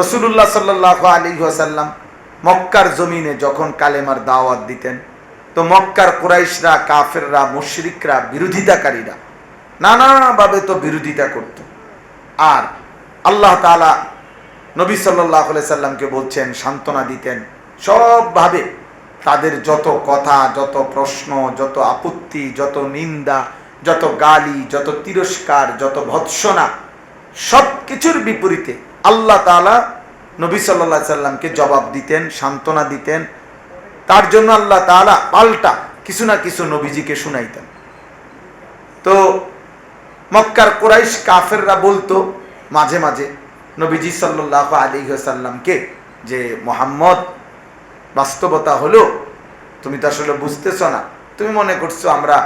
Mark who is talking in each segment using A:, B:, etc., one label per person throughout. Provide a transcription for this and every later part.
A: রসুল্লাহ সাল্লাহ আলী সাল্লাম মক্কার জমিনে যখন কালেমার দাওয়াত দিতেন, তো মক্কার কুরাইশরা, কাফেররা, মুশরিকরা, বিরোধিতাকারীরা নানাভাবে তো বিরোধিতা করত। আর আল্লাহ তালা নবী সাল্লাহ সাল্লামকে বলছেন, সান্ত্বনা দিতেন সবভাবে। তাদের যত কথা, যত প্রশ্ন, যত আপত্তি, যত নিন্দা, যত গালি, যত তিরস্কার, যত ভৎসনা সব কিছুর বিপরীতে আল্লাহ তালা নবী সাল্লা সাল্লামকে জবাব দিতেন, সান্ত্বনা দিতেন। তার জন্য আল্লাহ তালা পাল্টা কিছু না কিছু নবীজিকে শুনাইতেন। তো মক্কার কোরাইশ কাফেররা বলতো মাঝে মাঝে নবীজি সাল্লাহ আলী সাল্লামকে যে, মোহাম্মদ, বাস্তবতা হলো, তুমি তো আসলে বুঝতেছ না। তুমি মনে করছ আমরা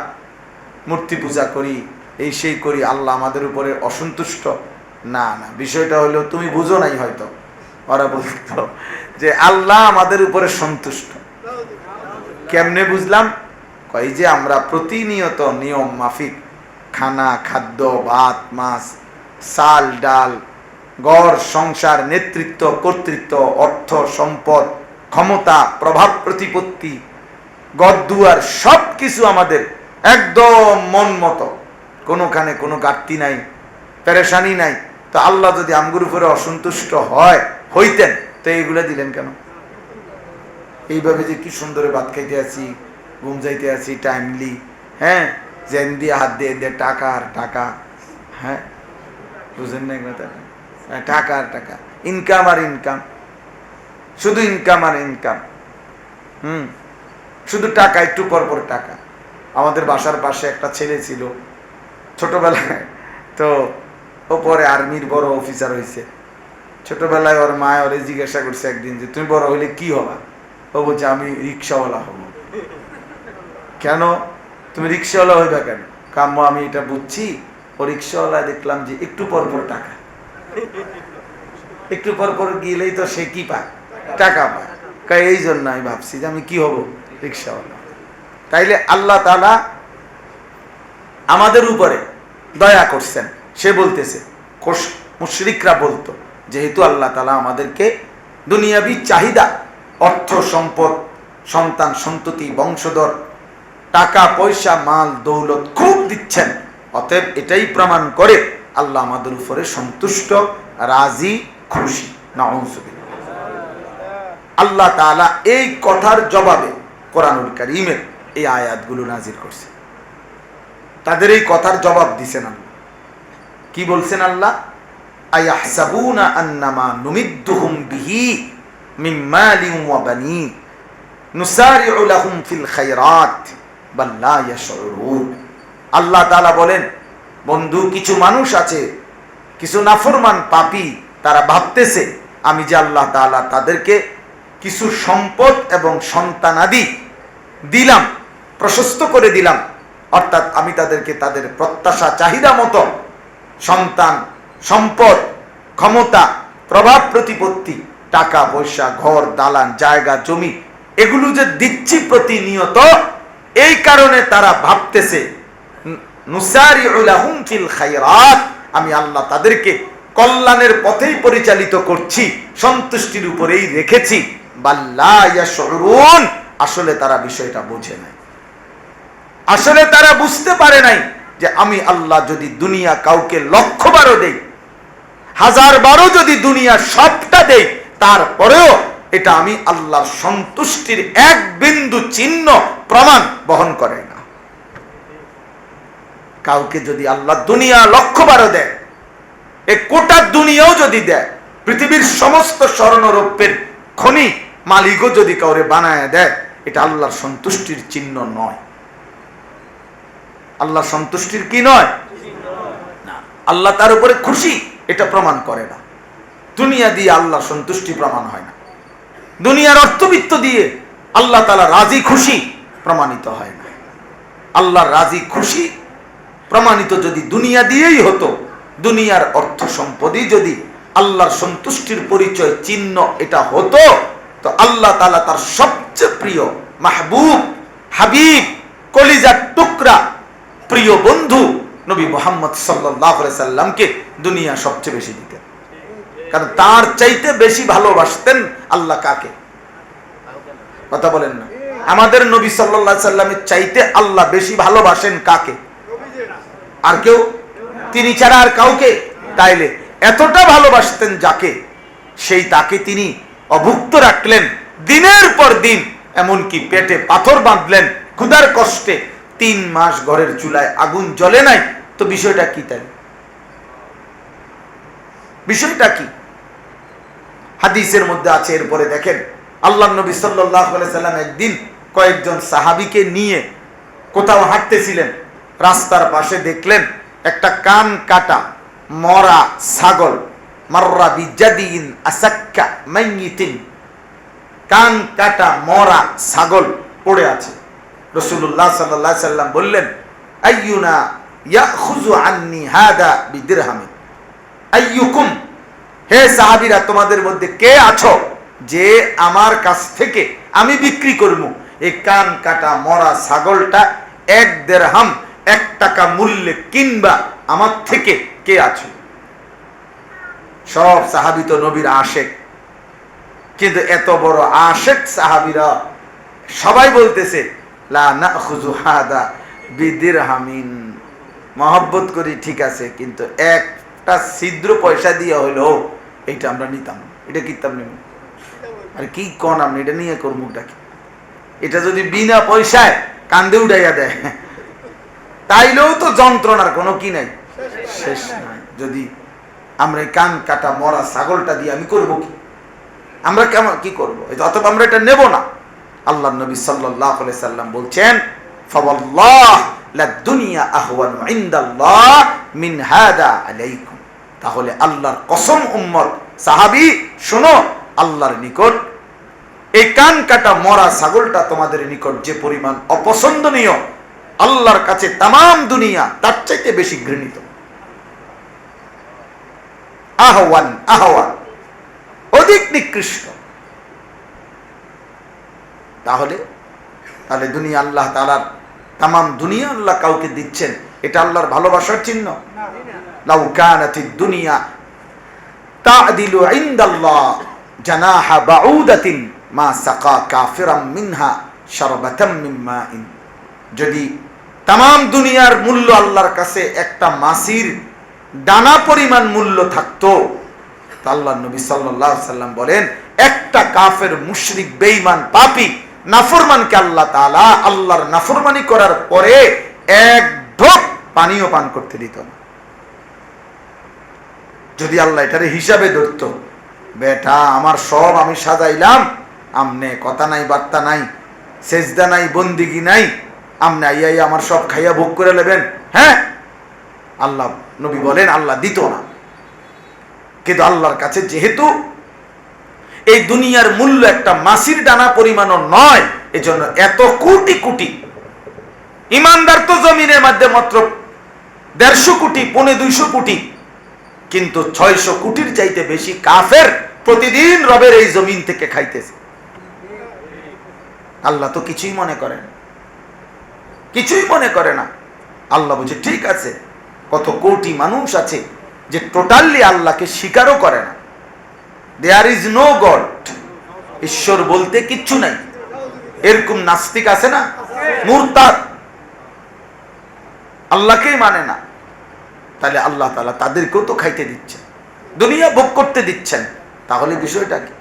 A: মূর্তি পূজা করি, এই সেই করি, আল্লাহ আমাদের উপরে অসন্তুষ্ট। না না, বিষয়টা হলো তুমি বুঝো নাই হয়তো ওরা বলতো যে আল্লাহ আমাদের উপরে সন্তুষ্ট। কেমনে বুঝলাম? কই যে আমরা প্রতিনিয়ত নিয়ম মাফিক, খানা, খাদ্য, ভাত, মাছ, চাল, ডাল গড় সংসার, নেতৃত্ব, কর্তৃত্ব, অর্থ, সম্পদ, ক্ষমতা, প্রভাব, প্রতিপত্তি গদুয়ার সব কিছু আমাদের একদম মন মতো। কোনোখানে কোনো ঘাটতি নাই। পেরেশানি নাই। তো আল্লাহ যদি আমগুর উপরে অসন্তুষ্ট হয়, হইতেন, তো এইগুলো দিলেন কেন? এইভাবে যে কি সুন্দরে ভাত খাইতে আছি, ঘুম যাইতে আছি টাইমলি হ্যাঁ? জেন দিয়ে হাত দিয়ে দিয়ে টাকা আর টাকা হ্যাঁ? বুঝেন না এগুলো টাকা টাকা আর টাকা। ইনকাম আর ইনকাম শুধু ইনকাম আর ইনকাম হুম? শুধু টাকা, একটু পর পর টাকা। আমাদের বাসার পাশে একটা ছেলে ছিল। ছোটবেলায় তো ও পরে আর্মির বড় অফিসার হয়েছে ছোটবেলায় ওর মা ওরে জিজ্ঞাসা করছে একদিন যে, তুমি বড় হইলে কি হবা? ও বলছে, আমি রিক্সাওয়ালা হব। কেন? তুমি রিক্সাওয়ালা হইবা কেন? কাম্য আমি এটা বুঝছি। ও রিক্সাওয়ালা দেখলাম যে একটু পর পর টাকা। একটু পর পর গেলেই তো সে কি পায়? টাকা পায়। কাই এই জন্য আমি ভাবছি যে আমি কি হব রিক্সাওয়ালা? তাইলে আল্লাহ তালা আমাদের উপরে দয়া করছেন। সে বলতেছে মুশরিকরা বলতো, যেহেতু আল্লাহ তালা আমাদেরকে দুনিয়াবি চাহিদা, অর্থ সম্পদ, সন্তান সন্ততি, বংশধর, টাকা, পয়সা, মাল, দৌলত খুব দিচ্ছেন। অতএব এটাই প্রমাণ করে আল্লাহ আমাদের উপরে সন্তুষ্ট, রাজি, খুশি। না আল্লাহ তাআলা এই কথার জবাবে কোরআনুল কারীমের এই আয়াতগুলো নাজির করছে। তাদের এই কথার জবাব দিছেন আল্লাহ। কি বলছেন আল্লাহ? আন্নামা ফিল আল্লাহ বলেন, বন্ধু, কিছু মানুষ আছে, কিছু নাফরমান পাপি, তারা ভাবতেছে, আমি যে আল্লাহ তাআলা তাদেরকে কিছু সম্পদ এবং সন্তানাদি দিলাম, প্রশস্ত করে দিলাম, অর্থাৎ আমি তাদেরকে তাদের প্রত্যাশা, চাহিদা মতো সন্তান, সম্পদ, ক্ষমতা, প্রভাব, প্রতিপত্তি, টাকা, পয়সা, ঘর, দালান, জায়গা, জমি, এগুলো যে দিচ্ছি প্রতিনিয়ত, এই কারণে তারা ভাবতেছে আমি আল্লাহ তাদেরকে কল্যাণের পথেই পরিচালিত করছি, সন্তুষ্টির উপরেই রেখেছি। আসলে তারা বিষয়টা বোঝে নাই। আসলে তারা বুঝতে পারে নাই যে আমি আল্লাহ যদি দুনিয়া কাউকে লক্ষ বারো দেই হাজার বারো যদি দুনিয়া সবটা দেই, তারপরেও এটা আমি আল্লাহর সন্তুষ্টির এক বিন্দু চিহ্ন প্রমাণ বহন করে না। কাউকে যদি আল্লাহ দুনিয়া লক্ষ বারো দেয়, এ কোটা দুনিয়াও যদি দেয়, পৃথিবীর সমস্ত স্বর্ণরৌপ্যের খনি মালিকও যদি কাউরে বানায় দেয়, এটা আল্লাহর সন্তুষ্টির চিহ্ন নয়। আল্লাহ সন্তুষ্টির কি নয়? না, আল্লাহ তার উপরে খুশি, এটা প্রমাণ করে না। দুনিয়া দিয়ে আল্লাহ সন্তুষ্টি প্রমাণ হয় না। দুনিয়ার অর্থবিত্ত দিয়ে আল্লাহ তালা রাজি খুশি প্রমাণিত হয় না। আল্লাহর রাজি খুশি প্রমাণিত যদি দুনিয়া দিয়েই হতো, দুনিয়ার অর্থ সম্পদই যদি আল্লাহর সন্তুষ্টির পরিচয় চিহ্ন এটা হতো, তো আল্লাহ তালা তার সবচেয়ে প্রিয় মাহবুব, হাবিব, কলিজার টুকরা প্রিয় বন্ধু নবী মোহাম্মদ সাল্লাহ সাল্লামকে দুনিয়া সবচেয়ে বেশি দিতেন। কারণ তার চাইতে বেশি ভালোবাসতেন আল্লাহ কাকে? কথা বলেন না। আমাদের নবী সাল্লাল্লাহু সাল্লামের চাইতে আল্লাহ বেশি ভালোবাসেন কাকে? আর কেউ? তিনি ছাড়া আর কাউকে? তাইলে এতটা ভালোবাসতেন যাকে, সেই তাকে তিনি অভুক্ত রাখলেন, দিনের পর দিন, এমনকি পেটে পাথর বাঁধলেন, ক্ষুধার কষ্টে তিন মাস ঘরের চুলায় আগুন জ্বলে নাই? তো বিষয়টা কি তাই? বিষয়টা কি? হাদিসের মধ্যে আছে, এরপরে দেখেন আল্লাহ নবী সাল্লাম একদিন কয়েকজন সাহাবিকে নিয়ে কোথাও হাঁটতেছিলেন। রাস্তার পাশে দেখলেন একটা কান কাটা মরা ছাগল। মাররা বিজাদিন আসাক্কা মাইয়িতিন। কান কাটা মরা ছাগল পড়ে আছে। রসুল্লাহ সাল্লাহ সাল্লাম বললেন হে সাহাবীরা, তোমাদের মধ্যে কে আছো যে আমার কাছ থেকে আমি বিক্রি করব এই কান কাটা মরা ছাগলটা এক এক টাকা মূল্যে কিনবা আমার থেকে কে আছো? সব সাহাবি তো নবীর আশেক। কিন্তু এত বড় আশেক সাহাবিরা সবাই বলতেছে লা নাখুযু হাদা বিদিরহামিন। মহব্বত করি, ঠিক আছে, কিন্তু একটা ছিদ্র পয়সা দিয়ে হলো এইটা আমরা নিতাম। এটা কিতাম নেব আর কি কন আপনি? এটা নিয়ে করব কি? এটা যদি বিনা পয়সায় কান্দে উঠাইয়া দেয়, তাইলেও তো যন্ত্রণার কোনো কি নাই। শেষ নাই। যদি আমরা এই কান কাটা মরা ছাগলটা দিয়ে আমি করব কি? আমরা কেমন কি করব? অথবা আমরা এটা নেব না। আল্লাহ নবী সাল্লাহ সাল্লাম বলছেন তাহলে আল্লাহর কসম উম্মত, সাহাবী, শোনো, আল্লাহর নিকট এই কান কাটা মরা ছাগলটা তোমাদের নিকট যে পরিমাণ অপছন্দনীয়, আল্লাহর কাছে তাম দুনিয়া তার চাইতে বেশি ঘৃণিত। আহ্বান আহ্বান অধিক নিকৃষ্ট। তাহলে তাহলে দুনিয়া আল্লাহ তালার তাম দুনিয়া আল্লাহ কাউকে দিচ্ছেন। এটা আল্লাহর ভালোবাসার চিহ্ন। যদি তাম দুনিয়ার মূল্য আল্লাহর কাছে একটা মাসির ডানা পরিমাণ মূল্য থাকতো আল্লাহ নবী সাল্লাম বলেন, একটা কাফের মুশরিক, বেঈমান, পাপী নাফরমানকে আল্লাহ তাআলা আল্লাহর নাফরমানি করার পরে এক ঢোক পানিও পান করতে দিত। না যদি আল্লাহ এটারে হিসাবে ধরত, বেটা, আমার সব আমি সাজাইলাম, আমনে কথা নাই, বার্তা নাই, সেজদা নাই, বন্দিগি নাই, আমনে আইয়াই আমার সব খাইয়া ভোগ করে নেবেন। হ্যাঁ? আল্লাহ, নবী বলেন, আল্লাহ দিত না। কিন্তু আল্লাহর কাছে যেহেতু এই দুনিয়ার মূল্য একটা মাসির ডানা পরিমাণও নয়, এজন্য এত কোটি কোটি। ইমানদার তো জমিনের মধ্যে মাত্র দেড়শো কোটি, পৌনে দুইশো কোটি, কিন্তু ছয়শো কোটির চাইতে বেশি কাফের প্রতিদিন রবের এই জমিন থেকে খাইতেছে। আল্লাহ তো কিছুই মনে করেন কিছুই মনে করে না। আল্লাহ বলছে, ঠিক আছে, কত কোটি মানুষ আছে যে টোটালি আল্লাহকে স্বীকারও করে না। দেয়ার ইজ নো গড ঈশ্বর বলতে কিচ্ছু নাই। এরকম নাস্তিক আছে না? মুরতাদ। আল্লাহকেই মানে না। তাহলে আল্লাহ তালা তাদেরকেও তো খাইতে দিচ্ছেন। দুনিয়া ভোগ করতে দিচ্ছেন। তাহলে বিষয়টা কি?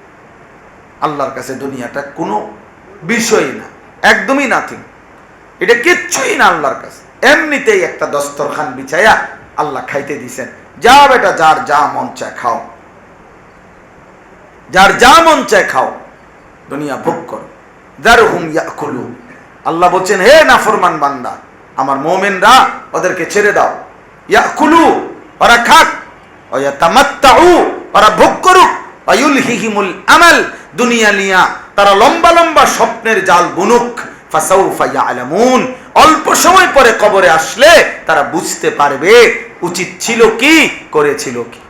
A: আল্লাহর কাছে দুনিয়াটা কোনো বিষয় না। একদমই নাথিং এটা কিচ্ছুই না আল্লাহর কাছে। এমনিতেই একটা দস্তরখান বিছাইয়া আল্লাহ খাইতে দিছেন। যা বেটা, যার যা মন চায় খাও। যার যা মন চায় খাও, দুনিয়া ভোগ করো। আল্লাহ বলছেন, হে নাফরমান বান্দা, আমার মোমেনরা ওদেরকে ছেড়ে দাও। ইয়াকুলু, ওরা খাক। ওরা ভোগ করুক। ওয়ায়ুলহিহিমুল আমাল, দুনিয়া লিয়া তারা লম্বা লম্বা স্বপ্নের জাল বুনুক। ফাসাউফা ইয়ালামুন। অল্প সময় পরে কবরে আসলে তারা বুঝতে পারবে, উচিত ছিল কি, করেছিল কি।